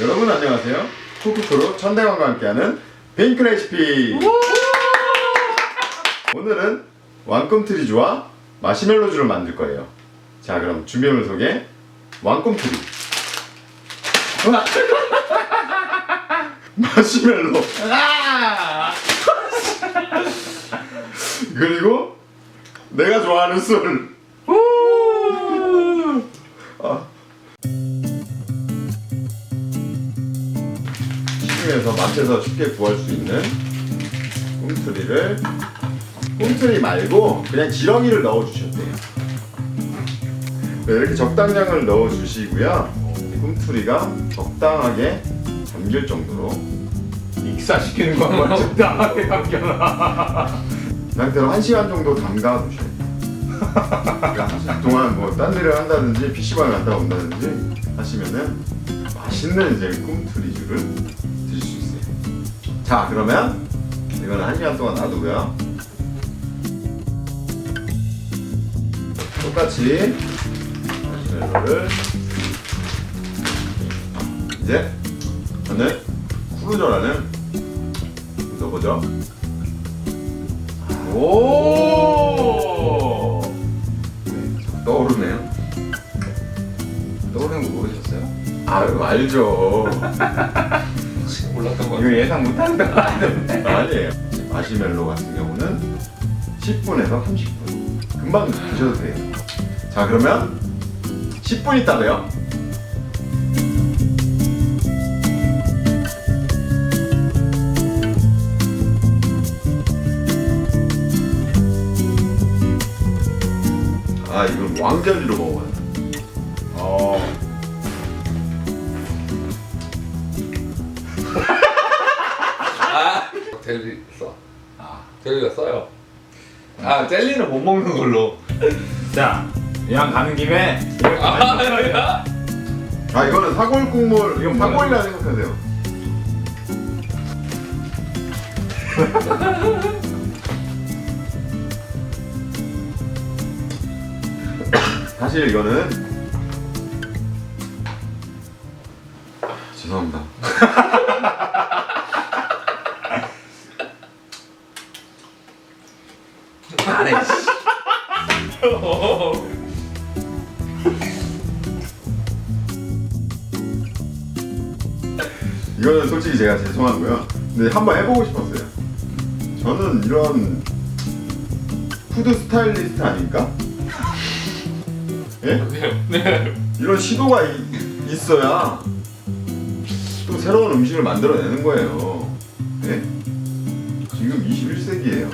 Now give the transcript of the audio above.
여러분 안녕하세요. 쿠쿠크루 천대관과 함께하는 베이크 레시피. 오늘은 왕꿈트리주와 마시멜로주를 만들 거예요. 자, 그럼 준비물 소개. 왕꿈트리. 마시멜로. 그리고 내가 좋아하는 술. 중에서 마트에서 쉽게 구할 수 있는 꿈틀이를 꿈틀이 말고 그냥 지렁이를 넣어 주셔도 돼요. 네, 이렇게 적당량을 넣어 주시고요. 꿈틀이가 적당하게 잠길 정도로 익사시키는 거 한번 적당하게 남겨놔. 이 상태로 1시간 정도 담가 두셔야 돼요. 그동안 뭐 딴 일을 한다든지 PC방에 갔다 온다든지 하시면은 맛있는 이제 꿈틀이주를. 자 그러면 이거는 1시간 동안 놔두고요. 똑같이 마시멜로를 이제 저는 쿠루저라는 넣어보죠. 오. 떠오르네요. 떠오르는 거 모르셨어요? 아유 알죠. 몰랐던 거. 이거 예상 같은데. 아니에요. 마시멜로 같은 경우는 10분에서 30분. 금방 드셔도 돼요. 자 그러면 10분 있다 봬요. 아 이건 왕젤리로 먹어봐요. 어. 젤리 써. 아 젤리가 써요. 아 젤리는 못 먹는 걸로. 자, 이왕 가는 김에 이렇게 많이 먹어요. 아 이거는 사골 국물 이건 사골이라 생각하세요. 사실 이거는 아, 죄송합니다. 안 해. 씨. 이거는 솔직히 제가 죄송하고요. 근데 한번 해보고 싶었어요. 저는 이런 푸드 스타일리스트 아닙니까? 예? 네. 이런 시도가 이- 있어야 또 새로운 음식을 만들어내는 거예요. 예? 지금 21세기예요.